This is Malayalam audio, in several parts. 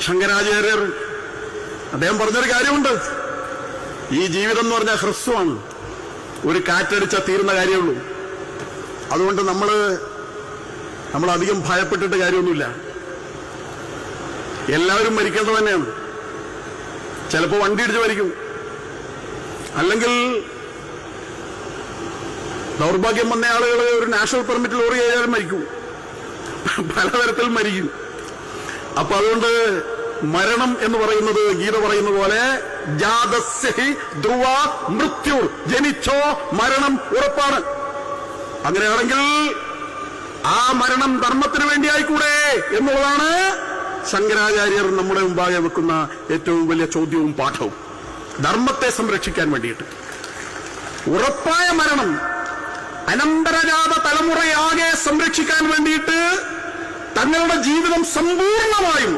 ശങ്കരാചാര്യർ അദ്ദേഹം പറഞ്ഞൊരു കാര്യമുണ്ട്. ഈ ജീവിതം എന്ന് പറഞ്ഞാൽ ഹ്രസ്വമാണ്. ഒരു കാറ്റടിച്ച തീരുന്ന കാര്യമുള്ളൂ. അതുകൊണ്ട് നമ്മൾ നമ്മൾ അധികം ഭയപ്പെട്ടിട്ട് കാര്യമൊന്നുമില്ല. എല്ലാവരും മരിക്കേണ്ടത് തന്നെയാണ്. ചിലപ്പോൾ വണ്ടി ഇടിച്ച് മരിക്കും. അല്ലെങ്കിൽ ദൗർഭാഗ്യം വന്ന ആളുകൾ ഒരു നാഷണൽ പെർമിറ്റ് ലോറി ആയാലും മരിക്കും. പലതരത്തിൽ മരിക്കും. അപ്പൊ അതുകൊണ്ട് മരണം എന്ന് പറയുന്നത് ഗീത പറയുന്ന പോലെ ജാതസ്യഹി ധ്രുവ മൃത്യു ജനിച്ചോ മരണം ഉറപ്പാണ്. അങ്ങനെയാണെങ്കിൽ ആ മരണം ധർമ്മത്തിന് വേണ്ടിയായിക്കൂടെ എന്നുള്ളതാണ് ശങ്കരാചാര്യർ നമ്മുടെ മുമ്പാകെ വെക്കുന്ന ഏറ്റവും വലിയ ചോദ്യവും പാഠവും. ധർമ്മത്തെ സംരക്ഷിക്കാൻ വേണ്ടിയിട്ട്. ഉറപ്പായ മരണം അനന്തരജാത തലമുറയാകെ സംരക്ഷിക്കാൻ വേണ്ടിയിട്ട് തങ്ങളുടെ ജീവിതം സമ്പൂർണമായും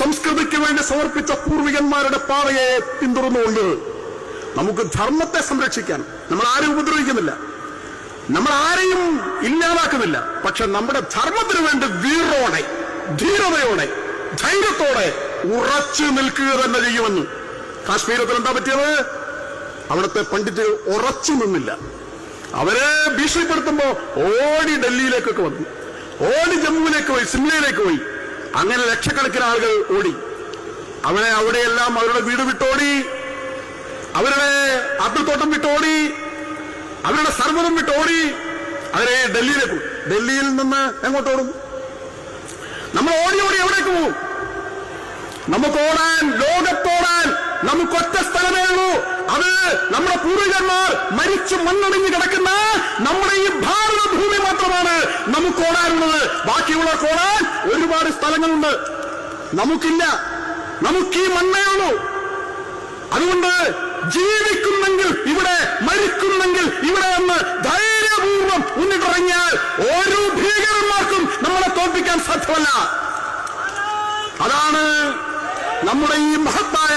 സംസ്കൃതിക്ക് വേണ്ടി സമർപ്പിച്ച പൂർവികന്മാരുടെ പാതയെ പിന്തുടർന്നുകൊണ്ട് നമുക്ക് ധർമ്മത്തെ സംരക്ഷിക്കാൻ നമ്മൾ ആരും ഉപദ്രവിക്കുന്നില്ല. നമ്മൾ ആരെയും ഇല്ലാതാക്കുന്നില്ല. പക്ഷെ നമ്മുടെ ധർമ്മത്തിന് വേണ്ടി വീറോടെ ധീരതയോടെ ധൈര്യത്തോടെ ഉറച്ചു നിൽക്കുക തന്നെ ചെയ്യുമെന്ന്. കാശ്മീരത്തിൽ എന്താ പറ്റിയത്? അവിടുത്തെ പണ്ഡിറ്റുകൾ ഉറച്ചു നിന്നില്ല. അവരെ ഭീഷണിപ്പെടുത്തുമ്പോ ഓടി ഡൽഹിയിലേക്കൊക്കെ വന്നു. ഓടി ജമ്മുവിലേക്ക് പോയി സിംലയിലേക്ക് പോയി. അങ്ങനെ ലക്ഷക്കണക്കിന് ആളുകൾ ഓടി. അവരെ അവിടെയെല്ലാം അവരുടെ വീട് വിട്ടോടി. അവരുടെ ആപ്പിൾത്തോട്ടം വിട്ടോടി. അവരുടെ സർവതം വിട്ടോടി. അവരെ ഡൽഹിയിലേക്ക്. ഡൽഹിയിൽ നിന്ന് എങ്ങോട്ട് ഓടും? നമ്മൾ ഓടി ഓടി എവിടേക്ക് പോകും നമുക്ക് ഓടാൻ ലോകത്തോടാൻ നമുക്ക് ഒറ്റ സ്ഥലമേ ഉള്ളൂ. അത് നമ്മുടെ പൂർവികന്മാർ മരിച്ചു മണ്ണടിഞ്ഞ് കിടക്കുന്ന നമ്മുടെ ഈ ഭാരതഭൂമി നമുക്ക് ഓടാനുള്ളത്. ബാക്കിയുള്ളവർക്ക് ഓടാൻ ഒരുപാട് സ്ഥലങ്ങളുണ്ട്. നമുക്കില്ല. നമുക്ക് ഈ മണ്ണേ ഉള്ളൂ. അതുകൊണ്ട് ജീവിക്കുന്നെങ്കിൽ ഇവിടെ മരിക്കുന്നെങ്കിൽ ഇവിടെ എന്ന് ധൈര്യപൂർവം ഉന്നിട്ടിറങ്ങിയാൽ ഓരോ ഭീകരന്മാർക്കും നമ്മളെ തോൽപ്പിക്കാൻ സാധ്യമല്ല. അതാണ് നമ്മുടെ ഈ മഹത്തായ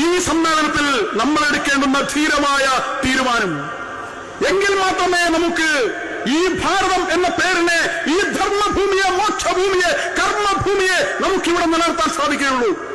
ഈ സമ്മേളനത്തിൽ നമ്മൾ എടുക്കേണ്ടുന്ന ധീരമായ തീരുമാനം. എങ്കിൽ മാത്രമേ നമുക്ക് ഈ ഭാരതം എന്ന പേരിനെ ഈ ധർമ്മഭൂമിയെ മോക്ഷഭൂമിയെ കർമ്മഭൂമിയെ നമുക്കിവിടെ നിലനിർത്താൻ സാധിക്കുകയുള്ളൂ.